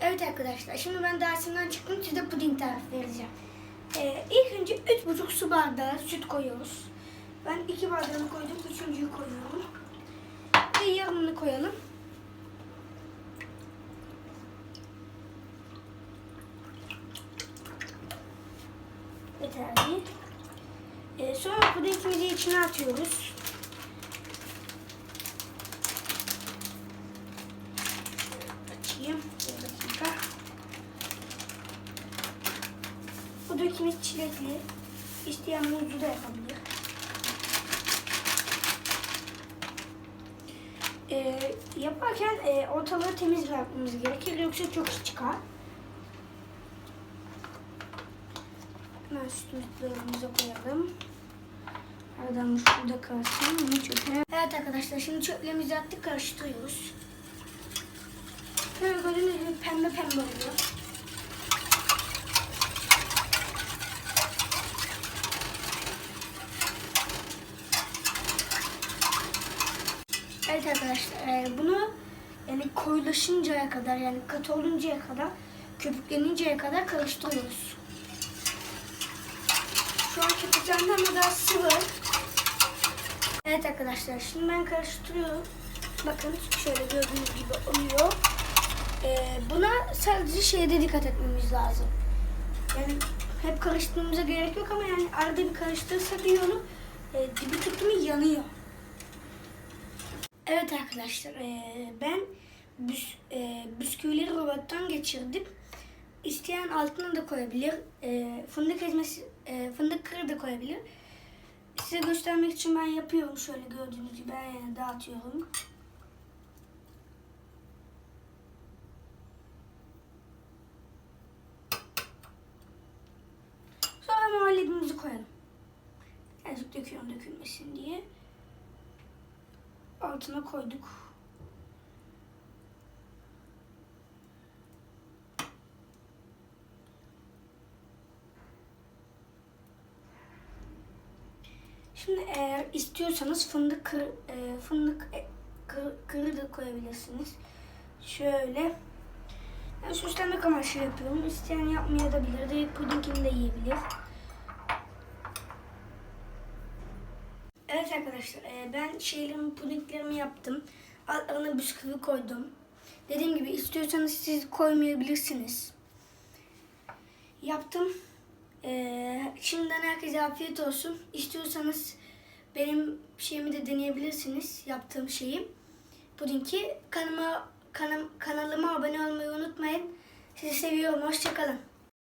Evet arkadaşlar şimdi ben dersimden çıktım size puding tarifi vereceğim. Ee, ilk önce 3,5 su bardağı süt koyuyoruz. Ben 2 bardağını koydum, üçüncüyü koyuyorum. Ve yarımını koyalım. Yeterli. Ee, sonra pudingimizi içine atıyoruz. Dökümüz çilekli. İsteyen muzlu da yapabilir. Ee, yaparken e, ortalığı temiz bırakmamız gerekir. Yoksa çok iş çıkar. Hemen sütümüzü koyalım. Aradan şurada kalsın. Bunu çöpe. Evet arkadaşlar şimdi çöplerimizi attık karıştırıyoruz. Böyle gördüğünüz gibi pembe pembe oluyor. Evet arkadaşlar e, bunu yani koyulaşıncaya kadar yani katı oluncaya kadar köpükleninceye kadar karıştırıyoruz. Şu an köpüklendi ama daha sıvı. Evet arkadaşlar şimdi ben karıştırıyorum. Bakın şöyle gördüğünüz gibi oluyor. Ee, buna sadece şeyde dikkat etmemiz lazım. Yani hep karıştırmamıza gerek yok ama yani arada bir karıştırırsak iyi olur. Ee, dibi tuttu mu yanıyor. Evet arkadaşlar ee, ben büs, ee, bisküvileri robottan geçirdim. İsteyen altına da koyabilir. Ee, fındık ezmesi, fındık kırı da koyabilir. Size göstermek için ben yapıyorum şöyle gördüğünüz gibi ben yani dağıtıyorum. Sonra muhallebimizi koyalım. Azıcık döküyorum dökülmesin diye. Altına koyduk. Şimdi eğer istiyorsanız fındık kır, e, fındık e, kır, kırı da koyabilirsiniz. Şöyle. Ben süslenmek amaçlı yapıyorum. İsteyen yapmayabilir. Direkt pudingini de yiyebilir. Evet arkadaşlar e, ben şeylerimi pudinglerimi yaptım. Altlarına bisküvi koydum. Dediğim gibi istiyorsanız siz koymayabilirsiniz. Yaptım. Ee, şimdiden herkese afiyet olsun. İstiyorsanız benim şeyimi de deneyebilirsiniz. Yaptığım şeyi. Pudingi. Kanalıma, kanam, kanalıma abone olmayı unutmayın. Sizi seviyorum. Hoşçakalın.